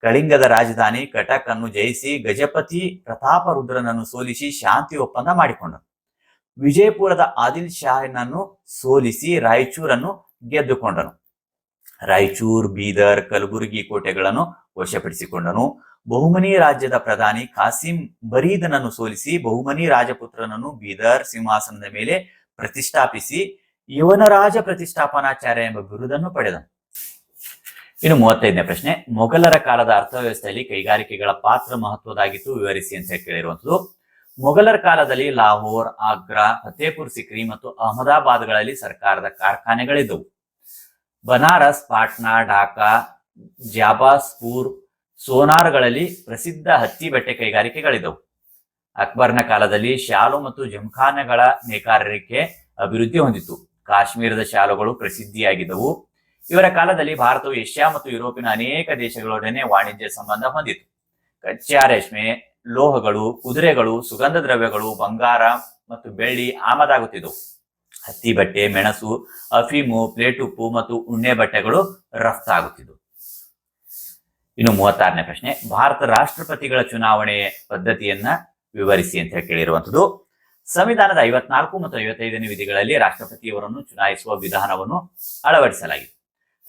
[SPEAKER 1] ಕಳಿಂಗದ ರಾಜಧಾನಿ ಕಟಕ್ ಅನ್ನು ಜಯಿಸಿ ಗಜಪತಿ ಪ್ರತಾಪ ರುದ್ರನನ್ನು ಸೋಲಿಸಿ ಶಾಂತಿ ಒಪ್ಪಂದ ಮಾಡಿಕೊಂಡನು. ವಿಜಯಪುರದ ಆದಿಲ್ ಶಾಹನನ್ನು ಸೋಲಿಸಿ ರಾಯಚೂರನ್ನು ಗೆದ್ದುಕೊಂಡನು. ರಾಯಚೂರ್, ಬೀದರ್, ಕಲಬುರಗಿ ಕೋಟೆಗಳನ್ನು ವಶಪಡಿಸಿಕೊಂಡನು. ಬಹುಮನಿ ರಾಜ್ಯದ ಪ್ರಧಾನಿ ಖಾಸಿಂ ಬರೀದನನ್ನು ಸೋಲಿಸಿ ಬಹುಮನಿ ರಾಜಪುತ್ರನನ್ನು ಬೀದರ್ ಸಿಂಹಾಸನದ ಮೇಲೆ ಪ್ರತಿಷ್ಠಾಪಿಸಿ ಯವನರಾಜ ಪ್ರತಿಷ್ಠಾಪನಾಚಾರ್ಯ ಎಂಬ ಬಿರುದನ್ನು ಪಡೆದನು. ಇನ್ನು ಮೂವತ್ತೈದನೇ ಪ್ರಶ್ನೆ, ಮೊಘಲರ ಕಾಲದ ಅರ್ಥವ್ಯವಸ್ಥೆಯಲ್ಲಿ ಕೈಗಾರಿಕೆಗಳ ಪಾತ್ರ ಮಹತ್ವದಾಗಿತ್ತು ವಿವರಿಸಿ ಅಂತ ಕೇಳಿರುವಂತದ್ದು ಮೊಘಲರ ಕಾಲದಲ್ಲಿ ಲಾಹೋರ್, ಆಗ್ರಾ, ಫತೇಪುರ್, ಸಿಕ್ರಿ ಮತ್ತು ಅಹಮದಾಬಾದ್ಗಳಲ್ಲಿ ಸರ್ಕಾರದ ಕಾರ್ಖಾನೆಗಳಿದ್ದವು. ಬನಾರಸ್, ಪಾಟ್ನಾ, ಢಾಕಾ, ಜಾಬಾಸ್ಪುರ್, ಸೋನಾರ್ಗಳಲ್ಲಿ ಪ್ರಸಿದ್ಧ ಹತ್ತಿ ಬಟ್ಟೆ ಕೈಗಾರಿಕೆಗಳಿದ್ದವು ಅಕ್ಬರ್ನ ಕಾಲದಲ್ಲಿ ಶಾಲು ಮತ್ತು ಜಂಖಾನೆಗಳ ನೇಕಾರರಿಕೆ ಅಭಿವೃದ್ಧಿ ಹೊಂದಿತು. ಕಾಶ್ಮೀರದ ಶಾಲುಗಳು ಪ್ರಸಿದ್ಧಿಯಾಗಿದ್ದವು. ಇವರ ಕಾಲದಲ್ಲಿ ಭಾರತವು ಏಷ್ಯಾ ಮತ್ತು ಯುರೋಪಿನ ಅನೇಕ ದೇಶಗಳೊಡನೆ ವಾಣಿಜ್ಯ ಸಂಬಂಧ ಹೊಂದಿತು. ಕಚ್ಚಾ ರೇಷ್ಮೆ, ಲೋಹಗಳು, ಕುದುರೆಗಳು ಸುಗಂಧ ದ್ರವ್ಯಗಳು ಬಂಗಾರ ಮತ್ತು ಬೆಳ್ಳಿ ಆಮದಾಗುತ್ತಿದ್ದವು. ಹತ್ತಿ ಬಟ್ಟೆ, ಮೆಣಸು ಅಫೀಮು ಪ್ಲೇಟ್ ಉಪ್ಪು ಮತ್ತು ಉಣ್ಣೆ ಬಟ್ಟೆಗಳು ರಫ್ತಾಗುತ್ತಿದ್ದವು ಇನ್ನು ಮೂವತ್ತಾರನೇ ಪ್ರಶ್ನೆ, ಭಾರತ ರಾಷ್ಟ್ರಪತಿಗಳ ಚುನಾವಣೆ ಪದ್ಧತಿಯನ್ನ ವಿವರಿಸಿ ಅಂತ ಹೇಳಿ ಕೇಳಿರುವಂತದ್ದು ಸಂವಿಧಾನದ ಐವತ್ನಾಲ್ಕು ಮತ್ತು ಐವತ್ತೈದನೇ ವಿಧಿಗಳಲ್ಲಿ ರಾಷ್ಟ್ರಪತಿಯವರನ್ನು ಚುನಾಯಿಸುವ ವಿಧಾನವನ್ನು ಅಳವಡಿಸಲಾಗಿದೆ.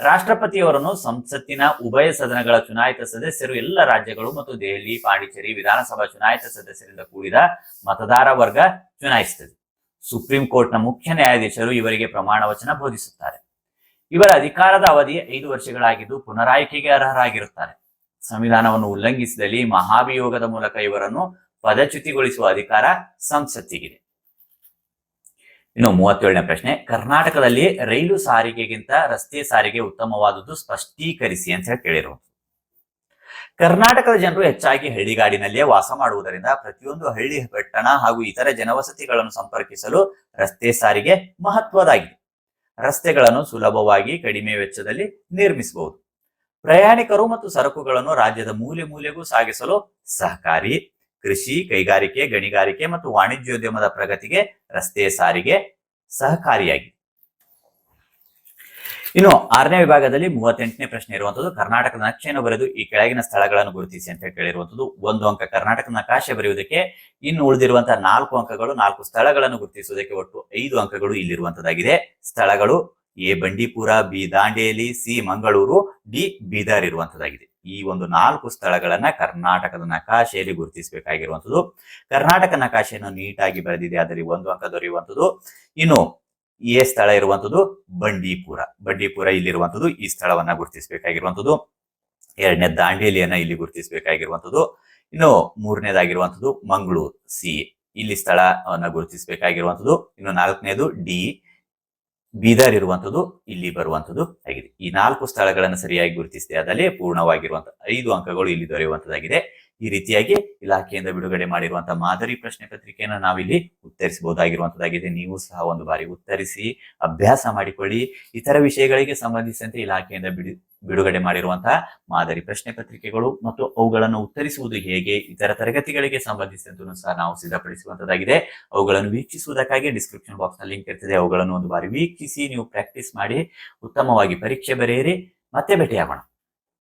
[SPEAKER 1] ರಾಷ್ಟ್ರಪತಿಯವರನ್ನು ಸಂಸತ್ತಿನ ಉಭಯ ಸದನಗಳ ಚುನಾಯಿತ ಸದಸ್ಯರು, ಎಲ್ಲ ರಾಜ್ಯಗಳು ಮತ್ತು ದೆಹಲಿ, ಪಾಂಡಿಚೇರಿ ವಿಧಾನಸಭಾ ಚುನಾಯಿತ ಸದಸ್ಯರಿಂದ ಕೂಡಿದ ಮತದಾರ ವರ್ಗ ಚುನಾಯಿಸುತ್ತದೆ ಸುಪ್ರೀಂ ಕೋರ್ಟ್ನ ಮುಖ್ಯ ನ್ಯಾಯಾಧೀಶರು ಇವರಿಗೆ ಪ್ರಮಾಣ ವಚನ ಬೋಧಿಸುತ್ತಾರೆ. ಇವರ ಅಧಿಕಾರದ ಅವಧಿ ಐದು ವರ್ಷಗಳಾಗಿದ್ದು ಪುನರಾಯ್ಕೆಗೆ ಅರ್ಹರಾಗಿರುತ್ತಾರೆ. ಸಂವಿಧಾನವನ್ನು ಉಲ್ಲಂಘಿಸಿದಲ್ಲಿ ಮಹಾಭಿಯೋಗದ ಮೂಲಕ ಇವರನ್ನು ಪದಚ್ಯುತಿಗೊಳಿಸುವ ಅಧಿಕಾರ ಸಂಸತ್ತಿಗಿದೆ. ಇನ್ನು ಮೂವತ್ತೇಳನೇ ಪ್ರಶ್ನೆ, ಕರ್ನಾಟಕದಲ್ಲಿ ರೈಲು ಸಾರಿಗೆಗಿಂತ ರಸ್ತೆ ಸಾರಿಗೆ ಉತ್ತಮವಾದುದು ಸ್ಪಷ್ಟೀಕರಿಸಿ ಅಂತ ಹೇಳಿ ಕೇಳಿರುವುದು ಕರ್ನಾಟಕದ ಜನರು ಹೆಚ್ಚಾಗಿ ಹಳ್ಳಿಗಾಡಿನಲ್ಲಿಯೇ ವಾಸ ಮಾಡುವುದರಿಂದ ಪ್ರತಿಯೊಂದು ಹಳ್ಳಿ ಪಟ್ಟಣ ಹಾಗೂ ಇತರ ಜನವಸತಿಗಳನ್ನು ಸಂಪರ್ಕಿಸಲು ರಸ್ತೆ ಸಾರಿಗೆ ಮಹತ್ವದಾಗಿದೆ ರಸ್ತೆಗಳನ್ನು ಸುಲಭವಾಗಿ ಕಡಿಮೆ ವೆಚ್ಚದಲ್ಲಿ ನಿರ್ಮಿಸಬಹುದು. ಪ್ರಯಾಣಿಕರು ಮತ್ತು ಸರಕುಗಳನ್ನು ರಾಜ್ಯದ ಮೂಲೆ ಮೂಲೆಗೂ ಸಾಗಿಸಲು ಸಹಕಾರಿ, ಕೃಷಿ, ಕೈಗಾರಿಕೆ, ಗಣಿಗಾರಿಕೆ ಮತ್ತು ವಾಣಿಜ್ಯೋದ್ಯಮದ ಪ್ರಗತಿಗೆ ರಸ್ತೆ ಸಾರಿಗೆ ಸಹಕಾರಿಯಾಗಿದೆ. ಇನ್ನು ಆರನೇ ವಿಭಾಗದಲ್ಲಿ ಮೂವತ್ತೆಂಟನೇ ಪ್ರಶ್ನೆ ಇರುವಂತದ್ದು, ಕರ್ನಾಟಕದ ನಕ್ಷೆಯನ್ನು ಬರೆದು ಈ ಕೆಳಗಿನ ಸ್ಥಳಗಳನ್ನು ಗುರುತಿಸಿ ಅಂತ ಕೇಳಿರುವಂತದ್ದು, ಒಂದು ಅಂಕ ಕರ್ನಾಟಕದ ನಕಾಶೆ ಬರೆಯುವುದಕ್ಕೆ ಇನ್ನು ಉಳಿದಿರುವಂತಹ ನಾಲ್ಕು ಅಂಕಗಳು, ನಾಲ್ಕು ಸ್ಥಳಗಳನ್ನು ಗುರುತಿಸುವುದಕ್ಕೆ ಒಟ್ಟು ಐದು ಅಂಕಗಳು ಇಲ್ಲಿರುವಂತದ್ದಾಗಿದೆ. ಸ್ಥಳಗಳು A Bandipur, B Dandeli, C Mangaluru, D Bidar ಇರುವಂತದ್ದಾಗಿದೆ. ಈ ಒಂದು ನಾಲ್ಕು ಸ್ಥಳಗಳನ್ನ ಕರ್ನಾಟಕದ ನಕಾಶೆಯಲ್ಲಿ ಗುರುತಿಸಬೇಕಾಗಿರುವಂತದ್ದು. ಕರ್ನಾಟಕ ನಕಾಶೆಯನ್ನು ನೀಟಾಗಿ ಬರೆದಿದೆ, ಅದರಲ್ಲಿ ಒಂದು ಅಂಕ ದೊರೆಯುವಂಥದ್ದು ಇನ್ನು ಎ ಸ್ಥಳ ಇರುವಂತದ್ದು ಬಂಡೀಪುರ. ಬಂಡೀಪುರ ಇಲ್ಲಿರುವಂತದ್ದು ಈ ಸ್ಥಳವನ್ನ ಗುರುತಿಸಬೇಕಾಗಿರುವಂತದ್ದು. ಎರಡನೇ ದಾಂಡೇಲಿಯನ್ನ ಇಲ್ಲಿ ಗುರುತಿಸಬೇಕಾಗಿರುವಂತದ್ದು. ಇನ್ನು ಮೂರನೇದಾಗಿರುವಂತದ್ದು ಮಂಗಳೂರು ಸಿ. ಇಲ್ಲಿ ಸ್ಥಳವನ್ನ ಗುರುತಿಸಬೇಕಾಗಿರುವಂತದ್ದು. ಇನ್ನು ನಾಲ್ಕನೇದು ಡಿ. ಬೀದರ್ ಇರುವಂತದ್ದು ಇಲ್ಲಿ ಬರುವಂತದ್ದು ಆಗಿದೆ. ಈ ನಾಲ್ಕು ಸ್ಥಳಗಳನ್ನು ಸರಿಯಾಗಿ ಗುರುತಿಸಿದೆ ಅದಲ್ಲೇ ಪೂರ್ಣವಾಗಿರುವಂತಹ ಐದು ಅಂಕಗಳು ಇಲ್ಲಿ ದೊರೆಯುವಂತದ್ದಾಗಿದೆ. ಈ ರೀತಿಯಾಗಿ ಇಲಾಖೆಯಿಂದ ಬಿಡುಗಡೆ ಮಾಡಿರುವಂತಹ ಮಾದರಿ ಪ್ರಶ್ನೆ ಪತ್ರಿಕೆಯನ್ನು ನಾವಿಲ್ಲಿ ಉತ್ತರಿಸಬಹುದಾಗಿರುವಂತದ್ದಾಗಿದೆ. ನೀವು ಸಹ ಒಂದು ಬಾರಿ ಉತ್ತರಿಸಿ, ಅಭ್ಯಾಸ ಮಾಡಿಕೊಳ್ಳಿ. ಇತರ ವಿಷಯಗಳಿಗೆ ಸಂಬಂಧಿಸಿದಂತೆ ಇಲಾಖೆಯಿಂದ ಬಿಡು, ಬಿಡುಗಡೆ ಮಾಡಿರುವಂತಹ ಮಾದರಿ ಪ್ರಶ್ನೆ ಪತ್ರಿಕೆಗಳು ಮತ್ತು ಅವುಗಳನ್ನು ಉತ್ತರಿಸುವುದು ಹೇಗೆ, ಇತರ ತರಗತಿಗಳಿಗೆ ಸಂಬಂಧಿಸಿದಂತೆ ಸಹ ನಾವು ಸಿದ್ಧಪಡಿಸುವಂತದ್ದಾಗಿದೆ. ಅವುಗಳನ್ನು ವೀಕ್ಷಿಸುವುದಕ್ಕಾಗಿ ಡಿಸ್ಕ್ರಿಪ್ಷನ್ ಬಾಕ್ಸ್ನಲ್ಲಿ ಲಿಂಕ್ ಇರ್ತದೆ. ಅವುಗಳನ್ನು ಒಂದು ಬಾರಿ ವೀಕ್ಷಿಸಿ, ನೀವು ಪ್ರಾಕ್ಟೀಸ್ ಮಾಡಿ, ಉತ್ತಮವಾಗಿ ಪರೀಕ್ಷೆ ಬರೆಯಿರಿ. ಮತ್ತೆ ಭೇಟಿಯಾಗೋಣ.